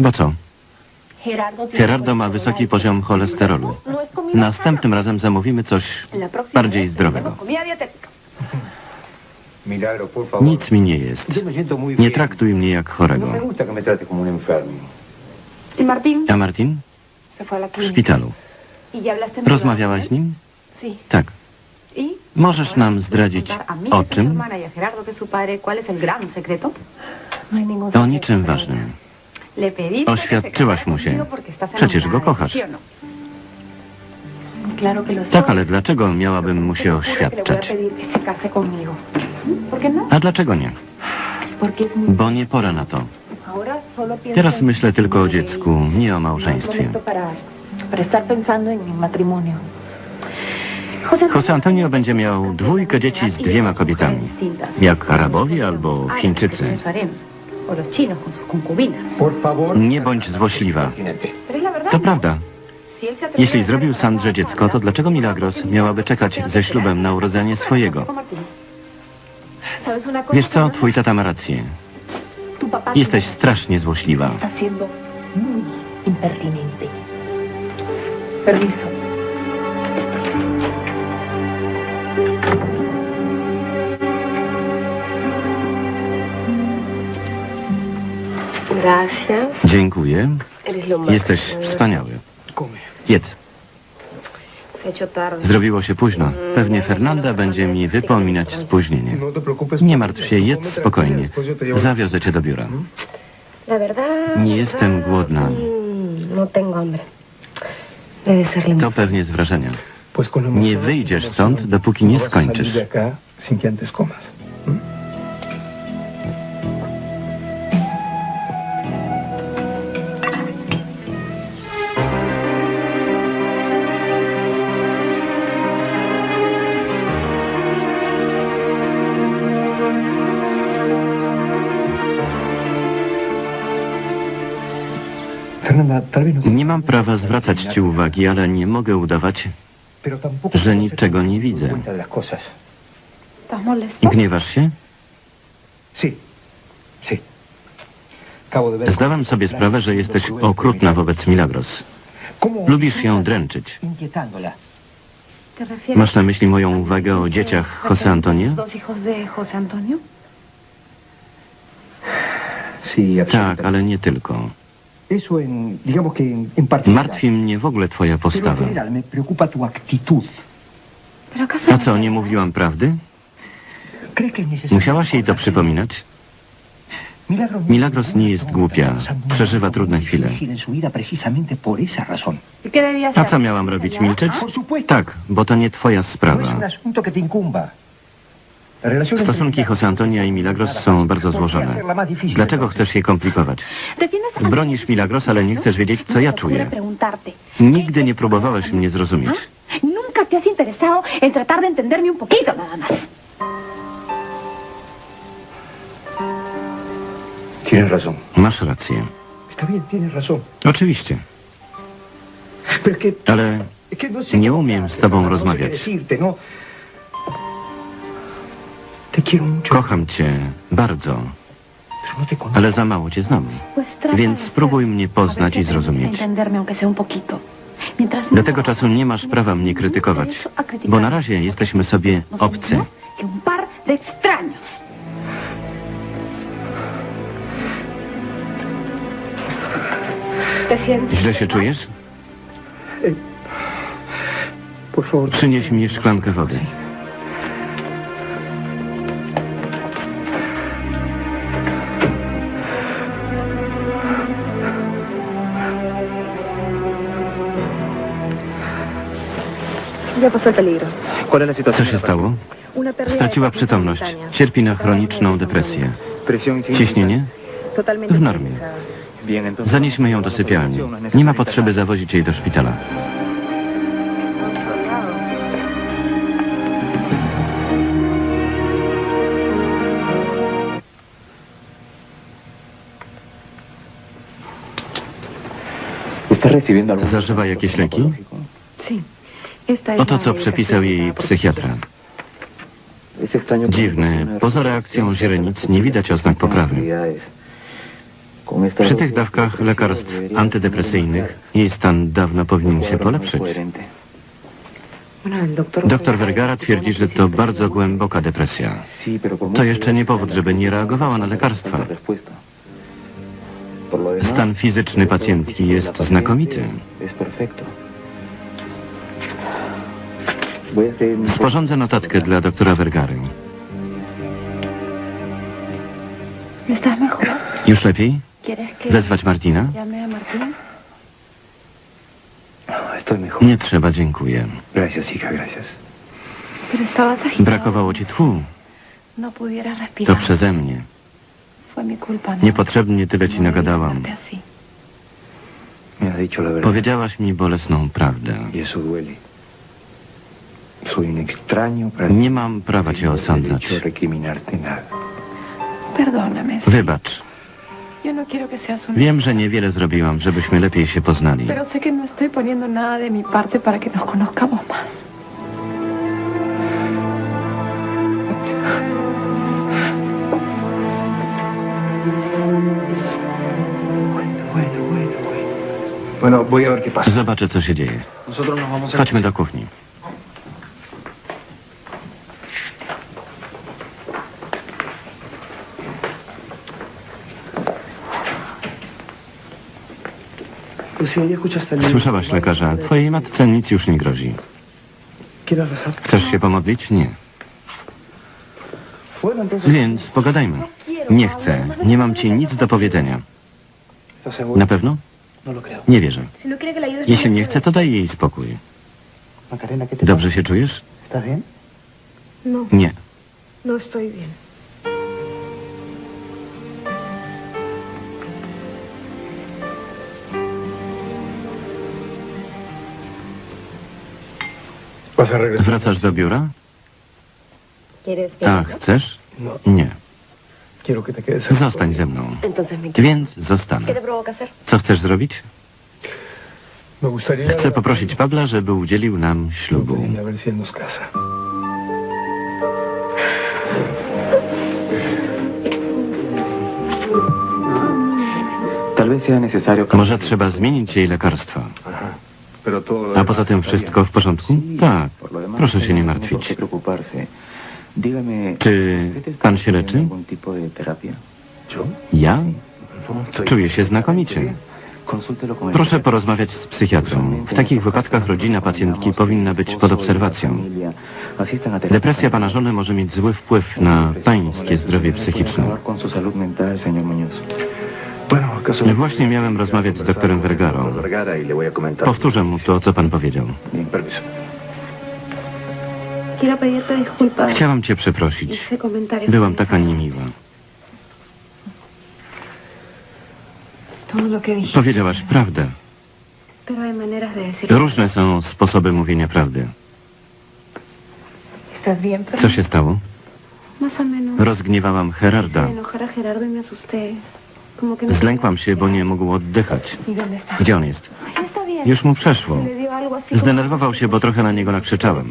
Bo co? Gerardo ma wysoki poziom cholesterolu. Następnym razem zamówimy coś bardziej zdrowego. Nic mi nie jest. Nie traktuj mnie jak No chorego. enfermo. ¿Y? A Martin? W szpitalu. ¿Y Rozmawiałaś z nim? Sí. Tak. ¿Y? Możesz nam zdradzić o czym? No O niczym ważnym. Oświadczyłaś mu się. Przecież go kochasz. ¿sí o no? Tak, ale dlaczego miałabym mu się oświadczać? pedir que se case conmigo. ¿Por qué no? A dlaczego nie? Bo nie pora na to. Teraz myślę tylko o dziecku, nie o No małżeństwie. José Antonio będzie miał dwójkę dzieci z dwiema kobietami. Jak Arabowie albo Chińczycy. O los chinos con sus concubinas. Por favor. Nie bądź złośliwa. To prawda. Jeśli zrobił Sandrze embarazada dziecko, to a dlaczego Milagros miałaby czekać ze ślubem na urodzenie swojego? ¿Sabes una cosa, Wiesz co, twój tata ma rację. Jesteś strasznie złośliwa. impertinente. Permiso. Dziękuję. Jesteś wspaniały. Jedz. Zrobiło się późno. Pewnie Fernanda będzie mi wypominać spóźnienie. No. Nie martw się, jedz spokojnie. Zawiozę cię do biura. Nie jestem głodna. mm, No To pewnie z wrażenia. Nie wyjdziesz stąd, dopóki nie no skończysz. Nie mam prawa zwracać ci uwagi, ale nie mogę udawać, że niczego nie widzę. Gniewasz się? Zdałem sobie sprawę, że jesteś okrutna wobec Milagros. ¿Cómo Lubisz ją dręczyć. Masz na myśli moją uwagę o dzieciach José Antonio? Tak, ale nie tylko. Martwi mnie w ogóle twoja postawa. general me preocupa tu actitud. ¿Pero acaso A co, nie mówiłam prawdy? ¿Crees que es necesario Musiałaś jej to przypominać? Milagros, nie jest głupia. Przeżywa trudne chwile. ¿Y A co miałam robić? Milczeć? Tak, bo to nie twoja No sprawa. Stosunki José Antonia i Milagros są bardzo złożone. Dlaczego chcesz je komplikować? ¿Defiendes a mi Bronisz Milagros, ale nie chcesz wiedzieć, co ja czuję. Nigdy nie próbowałeś mnie zrozumieć. Nunca te has interesado en tratar de entenderme un poquito nada más. Tienes razón. Masz rację. Está bien, tienes razón. Oczywiście. Pero es que, Ale no Nie umiem z tobą no rozmawiać. Kocham cię bardzo, no ale za mało cię znam. Więc spróbuj mnie poznać i zrozumieć. Do no- tego czasu nie masz prawa mnie krytykować, bo na razie jesteśmy sobie No obcy. más que un par de extraños. ¿Te sientes? Źle się czujesz? Przynieś mi szklankę wody. Co się stało? Straciła przytomność. Cierpi na chroniczną depresję. Ciśnienie? W normie. Zanieśmy ją do sypialni. Nie ma potrzeby zawozić jej do szpitala. ¿Está recibiendo algún Zażywa jakieś leki? Oto co przepisał jej psychiatra. Dziwny. Poza reakcją źrenic nie widać oznak poprawy. Przy tych dawkach lekarstw antydepresyjnych jej stan dawno powinien się polepszyć. Doktor Vergara twierdzi, że to bardzo głęboka depresja. To jeszcze nie powód, żeby nie reagowała na lekarstwa. Stan fizyczny pacjentki jest znakomity. Sporządzę notatkę dla doktora Vergary. Już lepiej? ¿Quieres que Wezwać Martina? mejor. Nie trzeba, dziękuję. Brakowało ci tchu. No To przeze mnie. ¿no? Niepotrzebnie tyle ci No nagadałam. Powiedziałaś mi bolesną prawdę. Nie mam prawa cię No osądzać. Wybacz. No. Wiem, że niewiele zrobiłam, żebyśmy lepiej się poznali. Pero sé que no estoy poniendo nada Słyszałaś lekarza, twojej matce nic już nie grozi. Chcesz się pomodlić? Nie. Więc pogadajmy. Nie chcę. Nie mam ci nic do powiedzenia. Na pewno? No. Nie wierzę. Jeśli nie chce, to daj jej spokój. Macarena, ¿qué te Dobrze się czujesz? Nie. no estoy bien. Wracasz do biura? ¿Quieres que... A, chcesz? No, Nie. Zostań ze mną. Więc zostanę. Co chcesz zrobić? Chcę poprosić Pabla, żeby udzielił nam ślubu. Może trzeba zmienić jej lekarstwa. A poza tym wszystko w porządku? Tak. Proszę się nie martwić. Czy pan się leczy? Ja? Czuję się znakomicie. Proszę porozmawiać z psychiatrą. W takich wypadkach rodzina pacjentki powinna być pod obserwacją. Depresja pana żony może mieć zły wpływ na pańskie zdrowie psychiczne. Właśnie miałem rozmawiać z doktorem Vergarą. Powtórzę mu to, co pan powiedział. Chciałam cię przeprosić. Byłam taka niemiła. Powiedziałaś prawdę. Różne są sposoby mówienia prawdy. Co się stało? Rozgniewałam Gerarda. No... Zlękłam się, bo nie mógł oddychać. Gdzie on jest? Już mu przeszło. Zdenerwował się, bo trochę na niego nakrzyczałem.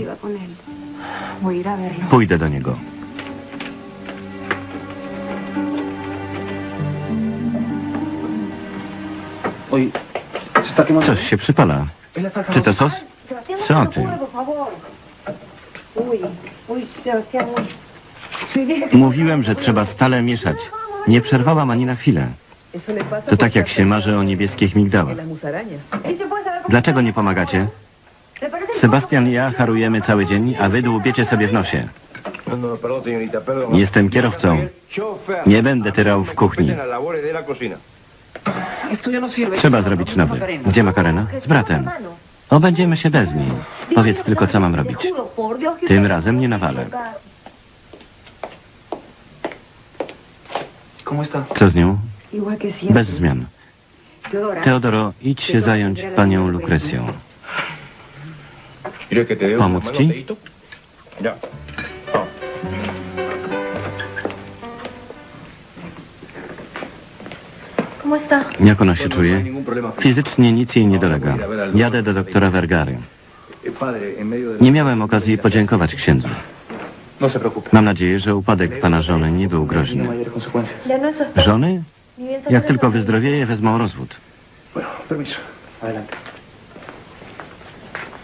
Verlo. Pójdę do niego. Coś się przypala. Czy to sos? Co no ty? Mówiłem, że trzeba stale mieszać. Nie przerwałam ani na chwilę. To tak jak się marzy o niebieskich migdałach. las musarañas. ¿Y se puede saber por Dlaczego nie pomagacie? ¿Le parece Sebastian i ja harujemy cały dzień, a wy dłubiecie sobie w nosie. No. Jestem kierowcą. Nie będę tyrał w kuchni. Trzeba zrobić nowy. Gdzie Makarena? Z bratem. Obędziemy się bez niej. Powiedz tylko, co mam robić. Tym razem nie nawalę. ¿Cómo está? Co z nią? Bez zmian. Teodoro, idź się zająć panią Lukrecją. ¿Cómo está? Jak ona się No czuje? Fizycznie nic jej nie dolega. Jadę do doktora Vergary. Eh. Nie miałem okazji podziękować księdzu. No. Mam nadzieję, że upadek pana żony nie był No groźny. no esposa. Żony? Jak tylko wyzdrowieje, wezmą rozwód. Permiso. Adelante.